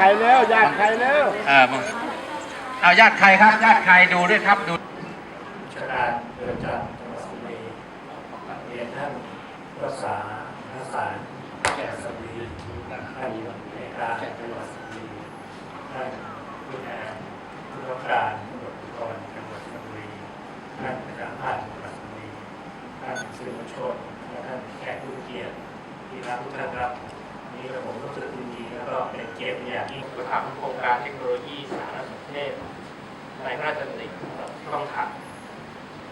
ใครแล้วญาติใครแล้วเออมึงเอาญาติใครครับญาติใครดูด้วยครับดูชการเรือนจำจังหวัดสุพรรณบุรีเรียนท่านรักษาทศารแก่สตรีท่านในการจังหวัดสุพรรณบุรีท่านผู้แทนผู้รับการตำรวจภูธรจังหวัดสุพรรณบุรีท่านประชาพันธ์จังหวัดสุพรรณบุรีท่านสื่อมวลชนและท่านแขกผู้มีเกียรติที่รักทุกท่านครับ อย่างยิ่งผู้ทำโครงการเทคโนโลยีสารสนเทศในพระราชดำริต้องถัก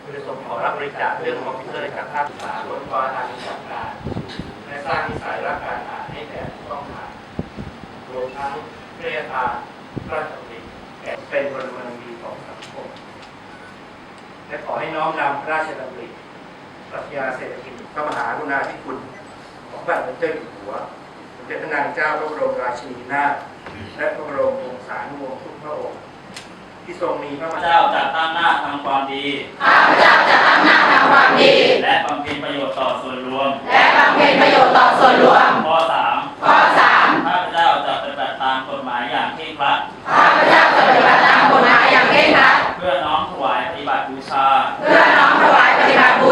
เพื่อทรงขอรับบริจาคเรื่องคอมพิวเตอร์จากภาคศึกษาบนกรทางวิชาการและสร้างนิสัยรักการอ่านให้แก่ผู้ต้องขังรวมทั้งเรียทาพระราชดำริแก่เป็นพลเมืองดีของสังคมและขอให้น้อมนำพระราชดำริปรัชญาเศรษฐกิจพระมหากรุณาธิคุณของพระบาทสมเด็จพระเจ้าอยู่หัวสมเด็จพระนางเจ้าพระบรมราชินีนาถ และพระบรมวงศานุวงศ์ทุกพระองค์ที่ทรงมีพระมหาเจ้าจะตั้งหน้าทำความดี ข้าพเจ้าจะตั้งหน้าทำความดี และบำเพ็ญประโยชน์ต่อส่วนรวม และบำเพ็ญประโยชน์ต่อส่วนรวม ข้อสามข้อสามข้าพเจ้าจะปฏิบัติตามกฎหมายอย่างเคร่งครัด ข้าพเจ้าจะปฏิบัติตามกฎหมายอย่างเคร่งครัด เพื่อน้อมถวายปฏิบัติบูชา เพื่อน้อมถวายปฏิบัติบู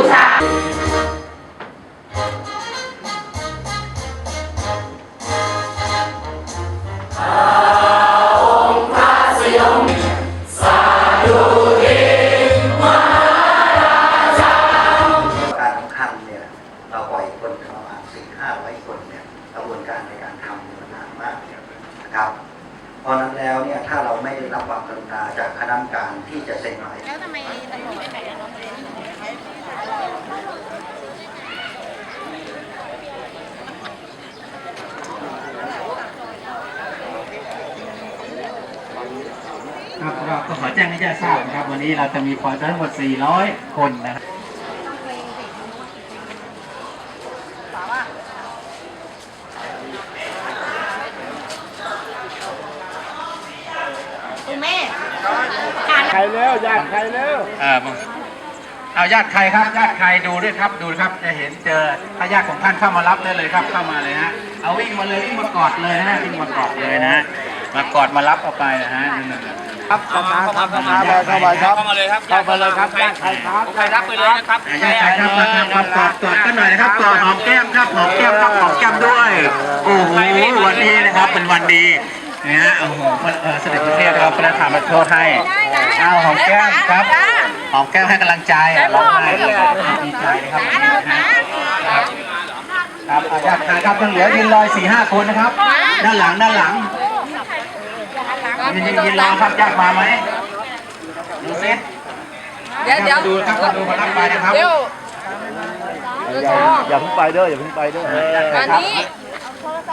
ถ้าเราไม่ได้รับความกรุณาจากคณะกรรมการที่จะเซ็นหมายแล้วทำไมตำรวจไม่ไปกับน้องเรนครับก็ก็ขอแจ้งให้ญาติทราบนะครับ วันนี้เราจะมีคนทั้งหมด 400 คนนะครับ คุณแม่ ใครแล้วญาติใครแล้วเออมึงเอาญาติใครครับญาติใครดูด้วยครับดูครับจะเห็นเจอถ้าญาติของท่านเข้ามารับได้เลยครับเข้ามาเลยฮะเอาวิ่งมาเลยวิ่งมากอดเลยนะฮะวิ่งมากอดเลยนะฮะมากอดมารับเอาไปนะฮะนั่นน่ะครับเข้ามาครับเข้ามาเลยเข้ามาครับเข้ามาเลยครับเข้ามาเลยครับญาติใครครับใครรับไปเลยนะครับอะญาติใครครับมาครับมากอดกอดกันหน่อยนะครับกอดหอมแก้มครับหอมแก้มครับหอมแก้ม ด้วยโอ้โหวันนี้นะครับเป็นวันดีนะฮะโอ้โหเอ่อเสด็จพระเทพครับพระราชทานมาโทษให้เอาหอมแก้มครับหอมแก้มให้กำลังใจร้องไห้ครับดีใจนะครับครับครับอะญาติใครครับยังเหลือยืนรอยสี่ห้าคนนะครับ ด้านหลังด้านหลังยืนยืนรอครับญาติมาไหมดูซิเดี๋ยวเดี๋ยวดูครับมาดูมารับไปนะครับเดี๋ยวอย่าอย่าเพิ่งไปเด้ออย่าเพิ่งไปเด้ออันนี้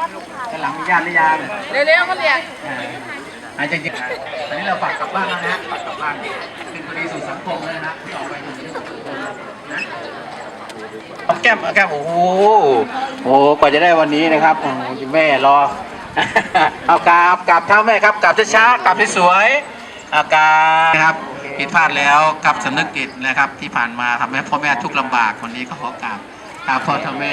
ด้านหลังมีญาติหรือยังเร็วๆเขาเรียกอาจจะยังอันนี้เราฝากกลับบ้านแล้วนะฝากกลับบ้านเป็นคดีสู่สังคมแล้วนะที่ออกไปอยู่ในสังคมนะเอาแก้มเอาแก้มโอ้โหโอ้โหกว่าจะได้วันนี้นะครับโอ้โหแม่รอเอากราบกราบเท้าแม่ครับกราบช้าๆกราบสวยๆเอากราบนะครับผิดพลาดแล้วครับสำนึกผิดนะครับที่ผ่านมาทำให้พ่อแม่ทุกข์ลำบากคนนี้ก็ขอกราบกราบพ่อท่าแม่